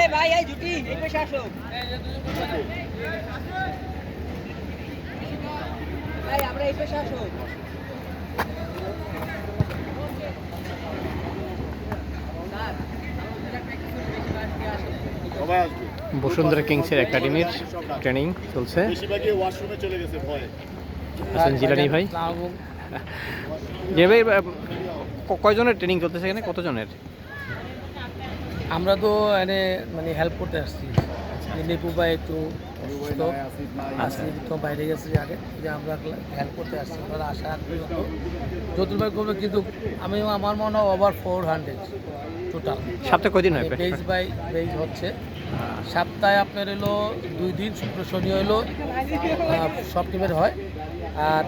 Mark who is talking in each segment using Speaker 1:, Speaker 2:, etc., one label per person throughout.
Speaker 1: এ ভাই এই জুটি এই পেশে আসো। ভাই আমরা এই পেশে আসো। স্যার
Speaker 2: সবাই আসবে
Speaker 3: বসুন্ধরা কিংসের একাডেমির ট্রেনিং চলছে।
Speaker 2: বেশিরভাগই ওয়াশরুমে চলে গেছে ভয়ে।
Speaker 3: হাসান জিলানি ভাই। যে ভাই কয়জনের ট্রেনিং চলতেছে এখানে? কতজনের?
Speaker 4: আমরা তো এনে মানে হেল্প করতে আসছি। নিপু ভাই একটু অসুস্থ আসছি তো বাইরে গেছে আগে যে আমরা হেল্প করতে আসছি। আমরা আশা রাখব যত ভাই করবে কিন্তু আমি আমার মনে হয় ওভার ফোর হান্ড্রেড টোটাল
Speaker 3: সপ্তাহে কয়দিন হয়
Speaker 4: বেজ বাই বেজ হচ্ছে। সপ্তাহে আপনার হলো দুই দিন শুক্র শনি হলো সব টিমের হয়। আর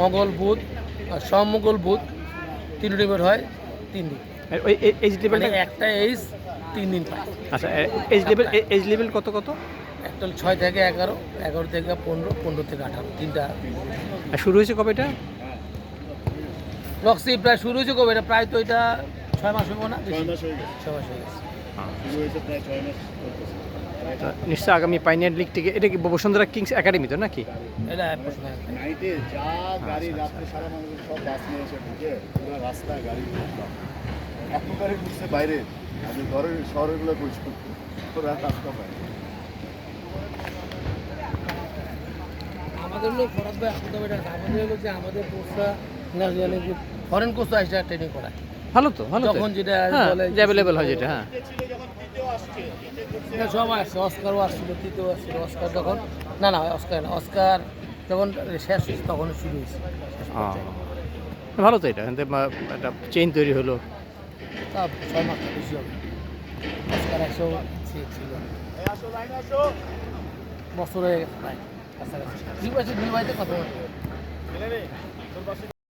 Speaker 4: মঙ্গল বুধ আর সোম মঙ্গল বুধ তিন টিমের হয় তিন দিন।
Speaker 3: ওই এজ লেভেলটা
Speaker 4: একটা এইজ তিন দিন পায়।
Speaker 3: আচ্ছা এজ লেভেল এজ লেভেল কত কত?
Speaker 4: একটা ছয় থেকে এগারো এগারো থেকে পনেরো পনেরো থেকে আঠারো তিনটা।
Speaker 3: আর শুরু হয়েছে কবে এটা?
Speaker 4: লক্সি প্রায় শুরু হয়েছে কবে এটা? প্রায় তো এটা ছয় মাস হইব না?
Speaker 2: ছয় মাস হয়ে গেছে।
Speaker 4: ছয় মাস হয়ে।
Speaker 3: তা নিশ্চয় আগামী পাইনিয়ার লিগ থেকে এটা কি বসুন্ধরা কিংস একাডেমি তো নাকি?
Speaker 4: এটা এক প্রশ্ন
Speaker 2: নাইটে যা গাড়ি রাত্রে সারা মানুষ সব বাস নিয়ে এসে ঢুকে পুরো রাস্তা গাড়ি ঢুকলাম। এত গাড়ি ঢুকছে বাইরে আমি ঘরের শহরেরগুলো বলছি ওরা রাস্তা পায়
Speaker 4: আমাদের লোক ফরাদ ভাই আসতে হবে এটা আমাদের হলো যে আমাদের কোর্সটা ফরেন কোর্স আসছে ট্রেনিং করায়।
Speaker 3: ভালো তো ভালো
Speaker 4: যখন যেটা
Speaker 3: হ্যাঁ
Speaker 4: বলে
Speaker 3: যে অ্যাভেলেবেল হয় যেটা হ্যাঁ।
Speaker 4: এটা সব আসছে অস্কারও আসছিল তৃতীয় আসছিল অস্কার যখন না না অস্কার না অস্কার যখন শেষ হয়েছে তখন শুরু হয়েছে।
Speaker 3: ভালো তো এটা একটা চেইন তৈরি হলো।
Speaker 4: তা ছয় মাস বেশি হবে। অস্কার একশো ছিল। বছর প্রায় কাছাকাছি। দুই বছর, দুই বাড়িতে কথা বলতে